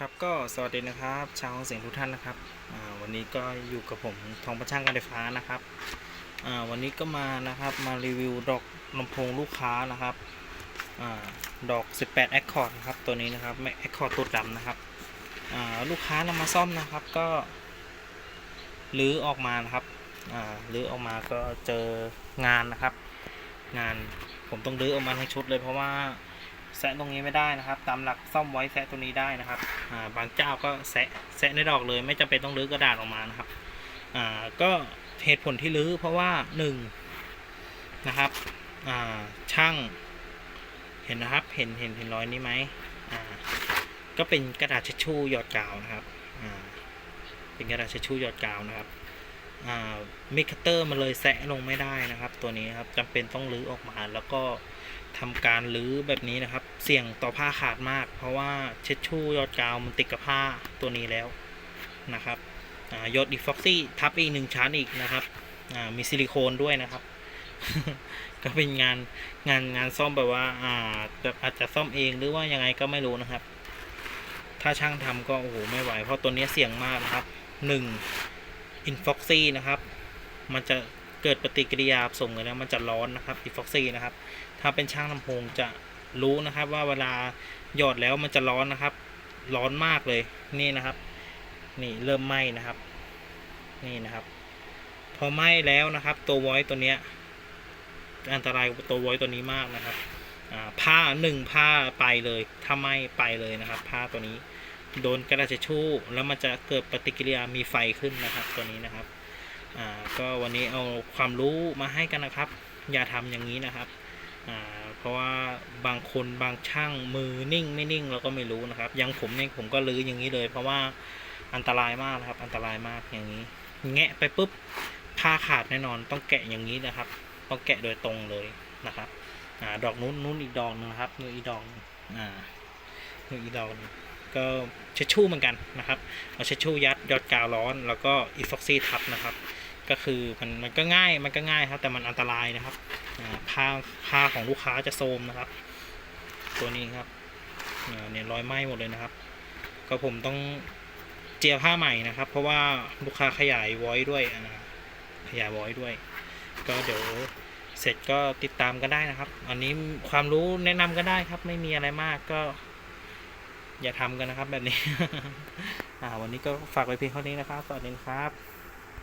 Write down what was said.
ครับก็สวัสดีนะครับชาวของเสียงทุกท่านนะครับวันนี้ก็อยู่กับผมทองประช่างการไฟฟ้านะครับวันนี้ก็มานะครับมารีวิวดอกลำโพงลูกค้านะครับอดอก 18 Accord นะครับตัวนี้นะครับไม่ Accord ตัวดำนะครับลูกค้านำมาซ่อมนะครับก็รื้อออกมานะครับรื้อออกมาก็เจองานนะครับ งานผมต้องรื้อออกมาทั้งชุดเลยเพราะว่า แซะตรงนี้ไม่ได้นะครับ ตามหลักซ่อมไว้แซะตัวนี้ได้นะครับอ่าบางเจ้าก็แซะแซะในดอกเลย ไม่จำเป็นต้องรื้อกระดาษออกมานะครับอ่าก็เหตุผลที่รื้อเพราะว่าหนึ่งนะครับอ่าช่างเห็นนะครับเห็นเห็นเห็นรอยนี้ไหมอ่าก็เป็นกระดาษเช็ดชู่หยอดกาวนะครับอ่าเป็นกระดาษเช็ดชู่หยอดกาวนะครับ มิกเตอร์มันเลยแซะลงไม่ได้นะครับ ตัวนี้ครับจำเป็นต้องรื้อออกมาแล้วก็ทำการรื้อแบบนี้นะครับ เสี่ยงต่อผ้าขาดมาก เพราะว่าเช็ดชู่ยอดกาวมันติดกับผ้าตัวนี้แล้วนะครับอยอดอีฟ็อกซี่ทับอีกหนึ่งชั้นอีกนะครับมีซิลิโคนด้วยนะครับ ก็เป็นงานงานงานซ่อมแบบว่าอ่าแบบอาจจะซ่อมเองหรือว่ายังไงก็ไม่รู้นะครับ ถ้าช่างทำก็โอ้โหไม่ไหวเพราะตัวนี้เสี่ยงมากนะครับหนึ่ง อินฟ็อกซี่นะครับ มันจะเกิดปฏิกิริยาส่งเลยนะมันจะร้อนนะครับอินฟ็อกซี่นะครับ ถ้าเป็นช่างลำโพงจะรู้นะครับ ว่าเวลาหยอดแล้วมันจะร้อนนะครับ ร้อนมากเลยนี่นะครับ นี่เริ่มไหม้นะครับ นี่นะครับ พอไหม้แล้วนะครับ ตัวไวอยตัวเนี้ยอันตรายตัวไวอยตัวนี้มากนะครับอ่าผ้าหนึ่งผ้าไปเลยถ้าไหม้ไปเลยนะครับ ผ้าตัวนี้ โดนกระดาษชชู่แล้วมันจะเกิดปฏิกิริยามีไฟขึ้นนะครับตัวนี้นะครับอ่าก็วันนี้เอาความรู้มาให้กันนะครับ อย่าทำอย่างนี้นะครับอ่าเพราะว่าบางคนบางช่างมือนิ่งไม่นิ่งเราก็ไม่รู้นะครับอยังผมเนี่ยผมก็ลื้ออย่างนี้เลย เพราะว่าอันตรายมากนะครับ อันตรายมากอย่างนี้ แงะไปปุ๊บผ้าขาดแน่นอนต้องแกะอย่างนี้นะครับ ต้องแกะโดยตรงเลยนะครับอ่าดอกนู้นนู้นอีกดอกหนึงครับนู้นอีกดอกหนึ่งอ่านู้นอีกดอกนึง ก็เช็ดชู่เหมือนกันนะครับเอาเช็ดชู่ยัดยอดกาวร้อน แล้วก็อีฟ็อกซี่ทับนะครับ ก็คือมันมันก็ง่ายมันก็ง่ายครับ แต่มันอันตรายนะครับผ้าผ้าของลูกค้าจะโทมนะครับ ตัวนี้ครับเนี่ยรอยไหม้หมดเลยนะครับ ก็ผมต้องเจียผ้าใหม่นะครับ เพราะว่าลูกค้าขยายวอยด้วยอ่าขยายวอยด้วย ก็เดี๋ยวเสร็จก็ติดตามกันได้นะครับ อันนี้ความรู้แนะนำก็ได้ครับ ไม่มีอะไรมากก็ อย่าทำกันนะครับแบบนี้ อ่า วันนี้ก็ฝากไว้เพียงเท่านี้นะครับ สวัสดีครับ